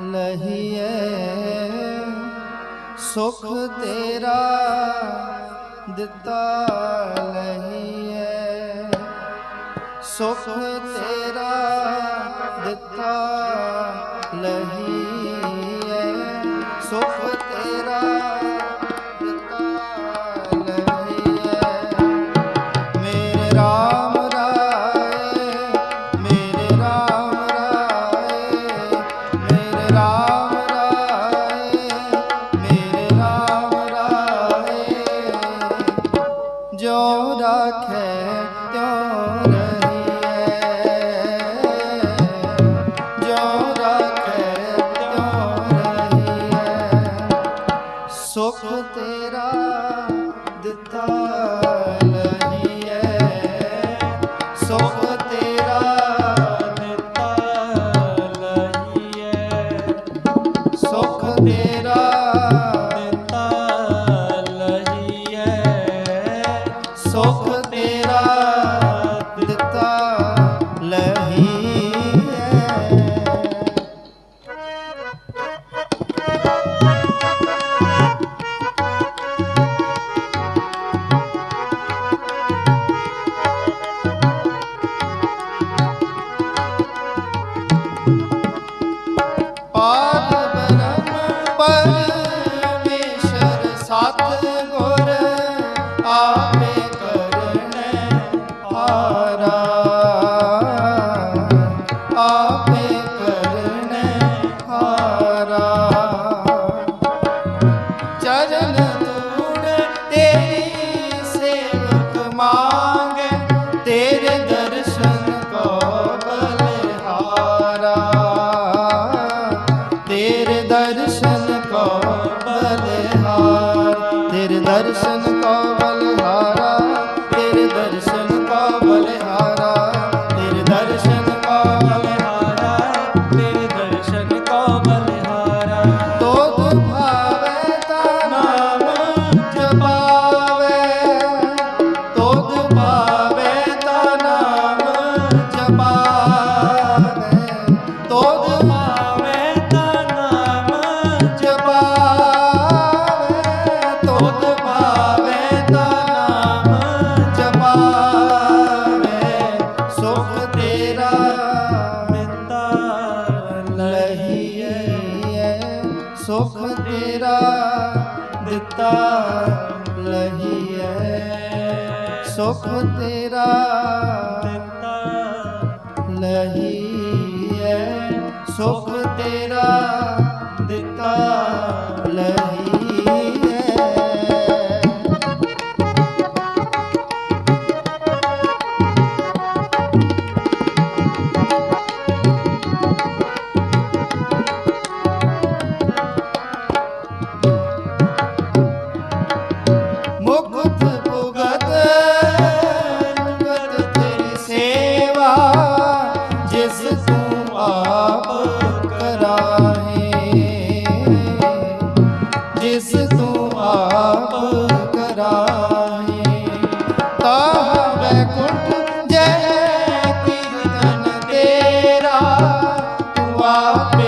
ਲਹੀਏ। ਸੁਖ ਤੇਰਾ ਦਿੱਤਾ ਲਹੀਏ। ਸੁਖ ਤੇਰਾ ਦਿੱਤਾ ਸੁਖ ਤੇਰਾ ਦਿੱਤਾ ਦਰਸ਼ਨ ਕੋ ਸੁਖ ਤੇਰਾ ਦਿੱਤਾ। ਹੈ ਸੁਖ ਤੇਰਾ ਤੂੰ ਆ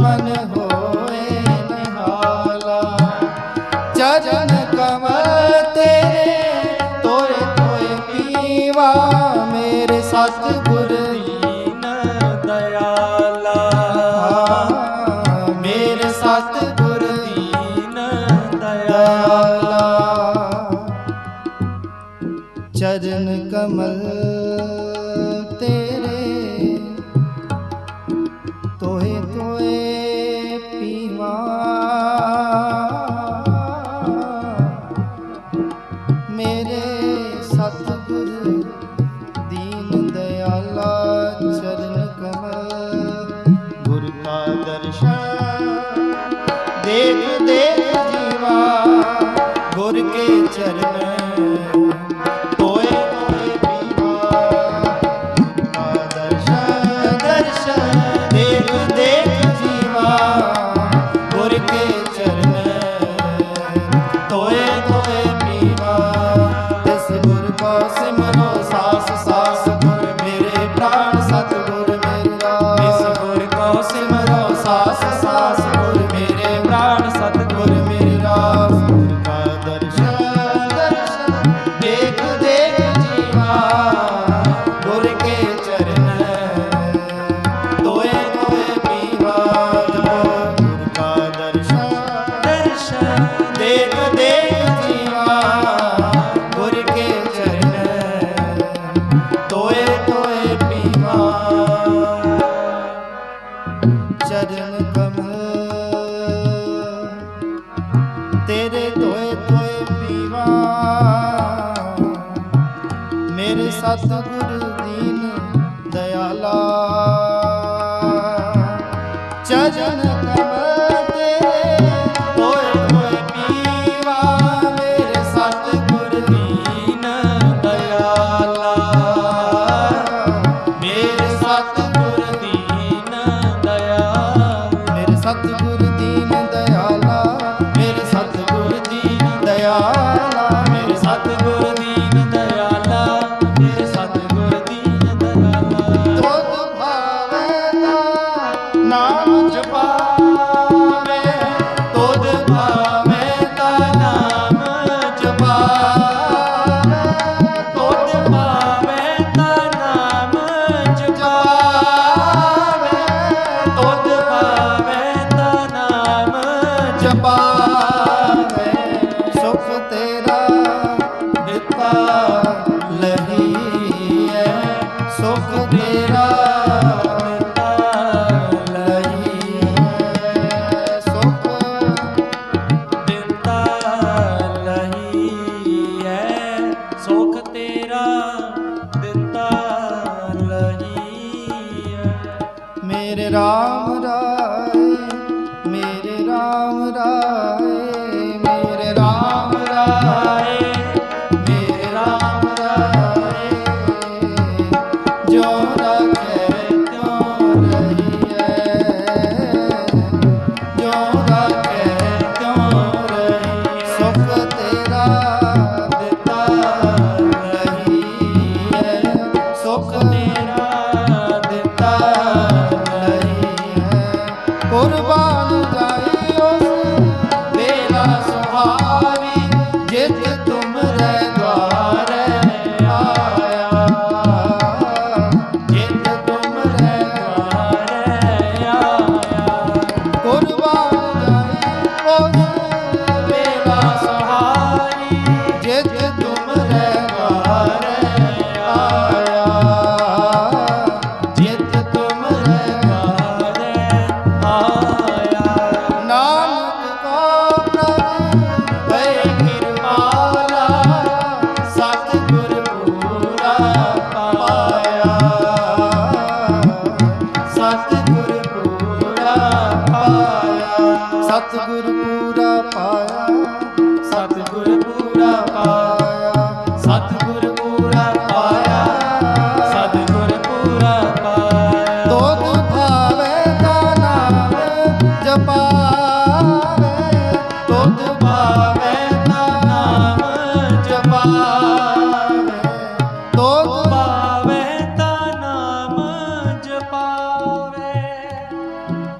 मन हो ਕੇ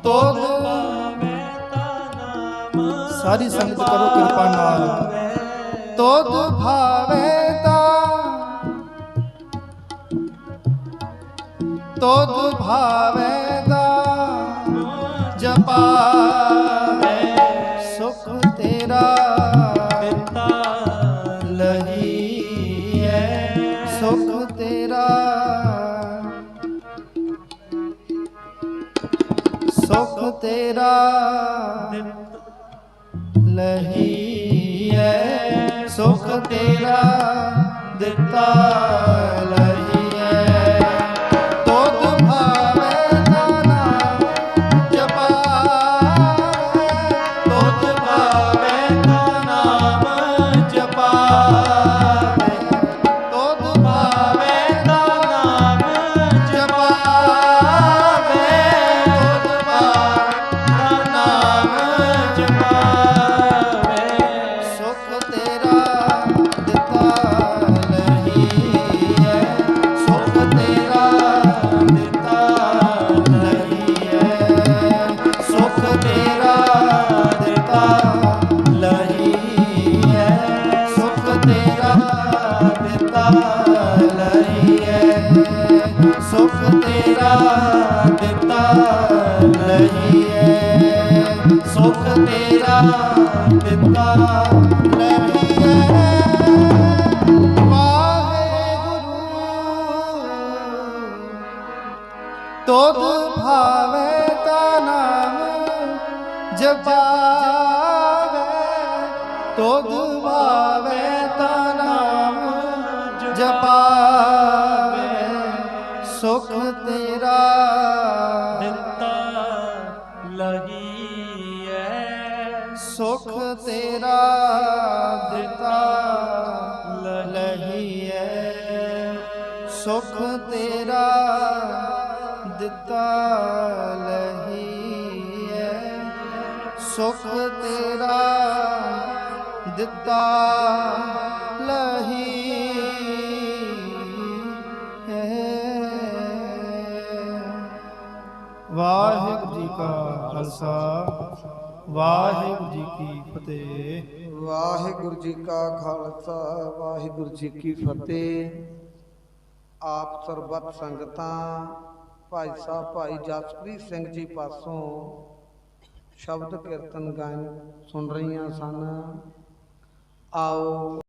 ਤਾ ਨਾਮ ਸਾਰੀ ਸੰਗਤ ਕਰੋ ਕਿਰਪਾ ਨਾਲ। ਤੋਤ ਭਾਵੇ ਤਾ ਤੋਧ ਭਾਵੇ ਦਾ ਜਪਾਵੇ ਸੁਖ ਤੇਰਾ ਲਹੀਐ ਸੁਖ ਤੇਰਾ ਤੇਰਾ ਲਹੀਐ ਸੁਖ ਤੇਰਾ ਦਿੱਤਾ ਤੋਤ ਭਾਵੇ ਤਾ ਨਾਮ ਜਪਾਵੇ ਤੋਤ ਭਾਵੇ ਤਾ ਨਾਮ ਜਪਾਵੇ ਸੁਖ ਤੇਰਾ ਦਿੱਤਾ ਲਹੀਐ। ਸੁਖ ਤੇਰਾ ਦਿੱਤਾ ਲਹੀਐ। ਸੁਖ ਤੇਰਾ ਦਿੱਤਾ ਲਹੀਐ ਸੁਖ ਤੇਰਾ ਦਿੱਤਾ ਲਹੀਐ ਵਾਹਿਗੁਰੂ ਜੀ ਕਾ ਖਾਲਸਾ, ਵਾਹਿਗੁਰੂ ਜੀ ਕੀ ਫਤਿਹ। ਵਾਹਿਗੁਰੂ ਜੀ ਕਾ ਖਾਲਸਾ, ਵਾਹਿਗੁਰੂ ਜੀ ਕੀ ਫਤਿਹ। ਆਪ ਸਰਬੱਤ ਸੰਗਤਾਂ ਭਾਈ ਸਾਹਿਬ ਭਾਈ ਜਸਪ੍ਰੀਤ ਸਿੰਘ ਜੀ ਪਾਸੋਂ ਸ਼ਬਦ ਕੀਰਤਨ ਗਾਇਨ ਸੁਣ ਰਹੀਆਂ ਸਨ। ਆਓ